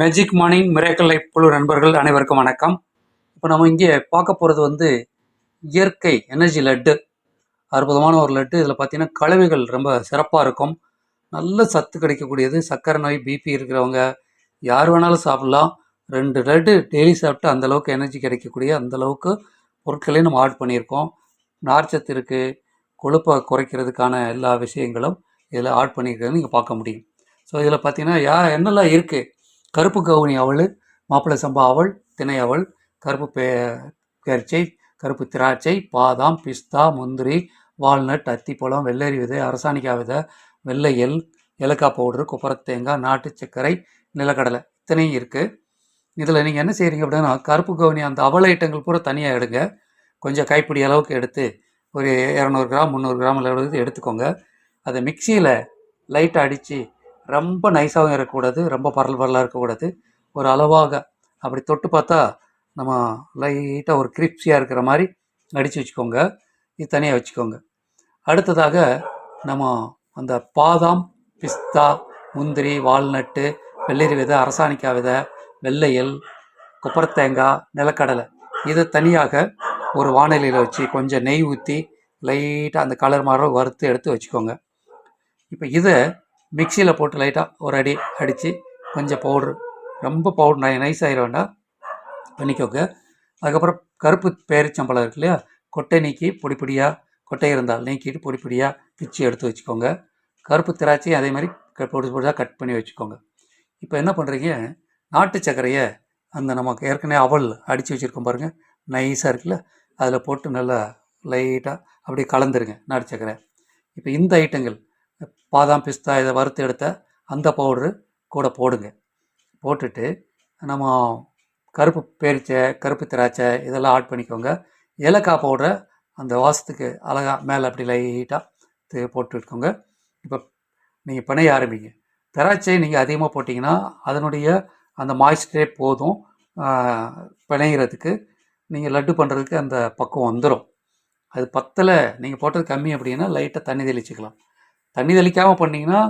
Magic morning மிரேக்கல் life குழு நண்பர்கள் அனைவருக்கும் வணக்கம். இப்போ நம்ம இங்கே பார்க்க போகிறது வந்து இயற்கை எனர்ஜி லட்டு. அற்புதமான ஒரு லட்டு. இதில் பார்த்தீங்கன்னா கலவைகள் ரொம்ப சிறப்பாக இருக்கும். நல்ல சத்து கிடைக்கக்கூடியது. சர்க்கரை நோய் பிபி இருக்கிறவங்க யார் வேணாலும் சாப்பிட்லாம். ரெண்டு லட்டு டெய்லி சாப்பிட்டு அந்த அளவுக்கு எனர்ஜி கிடைக்கக்கூடிய அந்த அளவுக்கு பொருட்களையும் நம்ம ஆட் பண்ணியிருக்கோம். நார்ச்சத்து இருக்குது கொழுப்பை குறைக்கிறதுக்கான எல்லா விஷயங்களும் இதில் ஆட் பண்ணியிருக்கிறது நீங்கள் பார்க்க முடியும். ஸோ இதில் பார்த்தீங்கன்னா யா என்னெல்லாம் இருக்குது கருப்பு கவுனி அவள் மாப்பிள்ளை சம்பா அவள் திணை அவள் கருப்பு பே பேரிச்சை கருப்பு திராட்சை பாதாம் பிஸ்தா முந்திரி வால்நட் அத்திப்பழம் வெள்ளரி விதை அரசாணிக்காய் விதை வெள்ளை எள் ஏலக்காய் பவுட்ரு கொப்பரத்தேங்காய் நாட்டு சர்க்கரை நிலக்கடலை இத்தனையும் இருக்குது இதில் நீங்கள் என்ன செய்கிறீங்க அப்படின்னா கருப்பு கவுனி அந்த அவல் ஐட்டங்கள் பூரா தனியாக எடுங்க. கொஞ்சம் கைப்பிடி அளவுக்கு எடுத்து ஒரு இரநூறு கிராம் முந்நூறு கிராம் அளவுக்கு எடுத்துக்கோங்க. அதை மிக்சியில் லைட்டாக அடித்து ரொம்ப நைஸாகவும் இருக்கக்கூடாது ரொம்ப பரல் பரலாக இருக்கக்கூடாது. ஒரு அளவாக அப்படி தொட்டு பார்த்தா நம்ம லைட்டாக ஒரு கிரிப்ஸியாக இருக்கிற மாதிரி அடித்து வச்சுக்கோங்க. இது தனியாக வச்சுக்கோங்க. அடுத்ததாக நம்ம அந்த பாதாம் பிஸ்தா முந்திரி வால்நட்டு வெள்ளரி விதை அரசாணிக்காய் விதை வெள்ளையல் கொப்பரத்தேங்காய் நிலக்கடலை இதை தனியாக ஒரு வானிலையில் வச்சு கொஞ்சம் நெய் ஊற்றி லைட்டாக அந்த கலர் மாதிரி வறுத்து எடுத்து வச்சுக்கோங்க. இப்போ இதை மிக்சியில் போட்டு லைட்டாக ஒரு அடி அடித்து கொஞ்சம் பவுட்ரு ரொம்ப பவுட்ரு நை நைஸ் ஆகிட வேண்டாம் பண்ணிக்கோங்க. அதுக்கப்புறம் கருப்பு பேரிச்சம்பளம் இருக்கு இல்லையா? கொட்டை நீக்கி பொடி பொடியாக கொட்டை இருந்தால் நீக்கிட்டு பொடி பொடியாக பிச்சு எடுத்து வச்சுக்கோங்க. கருப்பு திராட்சையும் அதே மாதிரி க பொடி பொடியாக கட் பண்ணி வச்சுக்கோங்க. இப்போ என்ன பண்ணுறீங்க நாட்டு சர்க்கரையை அந்த நமக்கு ஏற்கனவே அவல் அடித்து வச்சுருக்கோம் பாருங்கள் நைஸாக இருக்குல்ல? அதில் போட்டு நல்லா லைட்டாக அப்படியே கலந்துருங்க நாட்டு சர்க்கரை. இப்போ இந்த ஐட்டங்கள் பாதாம் பிஸ்தா இதை வறுத்து எடுத்த அந்த பவுடரு கூட போடுங்க. போட்டுட்டு நம்ம கருப்பு பேரிச்சை கருப்பு திராட்சை இதெல்லாம் ஆட் பண்ணிக்கோங்க. ஏலக்காய் பவுடரை அந்த வாசத்துக்கு அழகாக மேலே அப்படி லைட்டாக போட்டு விட்டுக்கோங்க இப்போ நீங்கள் பிணைய ஆரம்பிங்க. திராட்சை நீங்கள் அதிகமாக போட்டிங்கன்னா அதனுடைய அந்த மாய்ஸ்டரே போதும். பிணையிறதுக்கு நீங்கள் லட்டு பண்ணுறதுக்கு அந்த பக்குவம் வந்துடும் அது பத்தலை நீங்கள் போட்டது கம்மி அப்படின்னா லைட்டாக தண்ணி தெளிச்சிக்கலாம். தண்ணி தெளிக்காமல் பண்ணிங்கன்னா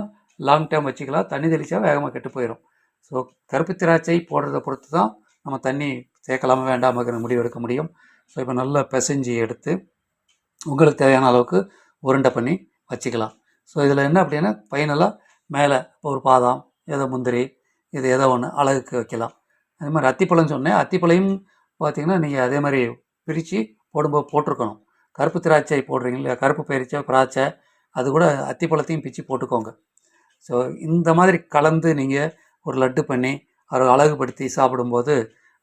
லாங் டைம் வச்சுக்கலாம். தண்ணி தெளித்தா வேகமாக கெட்டு போயிடும் ஸோ கருப்பு திராட்சை போடுறத பொறுத்து தான் நம்ம தண்ணி சேர்க்கலாமா வேண்டாமாங்கிற முடிவு எடுக்க முடியும். ஸோ இப்போ நல்லா பிசைஞ்சு எடுத்து உங்களுக்கு தேவையான அளவுக்கு உருண்டை பண்ணி வச்சுக்கலாம். ஸோ இதில் என்ன அப்படின்னா ஃபைனலாக மேலே ஒரு பாதாம் ஏதோ முந்திரி இது ஏதோ ஒன்று அழகுக்கு வைக்கலாம். அதே மாதிரி அத்திப்பழம் சொன்னேன். அத்திப்பழையும் பார்த்திங்கன்னா நீங்கள் அதே மாதிரி பிரித்து போடும்போது போட்டிருக்கணும். கருப்பு திராட்சை போடுறீங்க இல்லையா? கருப்பு பயிற்சை திராட்சை அது கூட அத்திப்பழத்தையும் பிச்சு போட்டுக்கோங்க. ஸோ இந்த மாதிரி கலந்து நீங்கள் ஒரு லட்டு பண்ணி அதை அழகுபடுத்தி சாப்பிடும்போது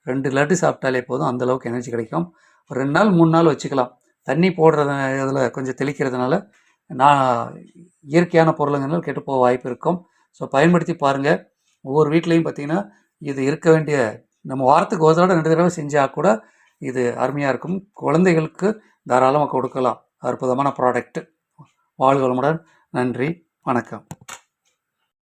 ரெண்டு லட்டு சாப்பிட்டாலே போதும் அந்தளவுக்கு எனர்ஜி கிடைக்கும். ஒரு ரெண்டு நாள் மூணு நாள் வச்சுக்கலாம். தண்ணி போடுறது இதில் கொஞ்சம் தெளிக்கிறதுனால நான் இயற்கையான பொருளுங்கனால கெட்டு போக வாய்ப்பு இருக்கும். ஸோ பயன்படுத்தி பாருங்கள் ஒவ்வொரு வீட்லேயும் பார்த்திங்கன்னா இது இருக்க வேண்டிய நம்ம வாரத்துக்கு ஒரு தடவை ரெண்டு தடவை செஞ்சால் கூட இது அருமையாக இருக்கும். குழந்தைகளுக்கு தாராளமாக கொடுக்கலாம். அற்புதமான ப்ராடக்ட்டு வாழ்வளமுடன் நன்றி. வணக்கம்.